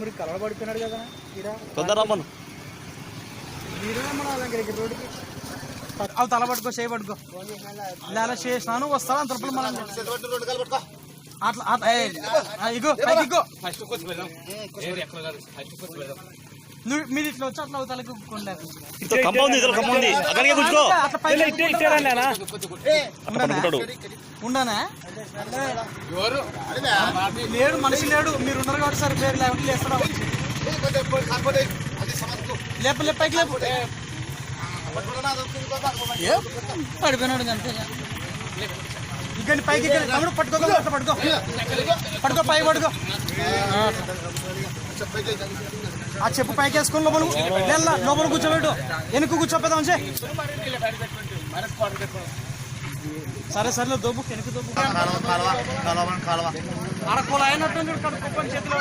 మరి కలవబడిపోయినాడు కదా తొందర మన దగ్గరికి రోడ్డుకి. అవి తల పట్టుకో చేయి పట్టుకో. ఇలా చేసినాను వస్తావా అంత లోపల మనం అట్లా ఇగో ఇగో. నువ్వు మీరు ఇట్లా వచ్చి అట్లా తలకి కొండారు ఇదో కంప ఉంది ఇదో కంప ఉంది అక్కడికే కూర్చో అట్లా పైకి అట్లా పట్టుకుంటాడు ఉండనా? లేడు మనిషి లేడు. మీరు ఉన్నారు కాబట్టి సార్ పేరు లేకపోతే లేస్తాడా లేపు లేపు పైకి లేపు. పడిపోయినాడు అంతే. ఇక్కడ పైకి తమ్ముడు పట్టుకో పట్టుకో. పట్టుకో పై పట్టుకో. ఆ చెప్పు పైకి వేసుకొని లోపల వెళ్ళ లోపల కూర్చోబెట్టు. వెనుక కూర్చోపెదాం చే. సరే సరే దొబ్బు వెనుక దొబ్బు కాలువ కాలువ కాలువ ఇక్కడ కుప్పని చేతిలో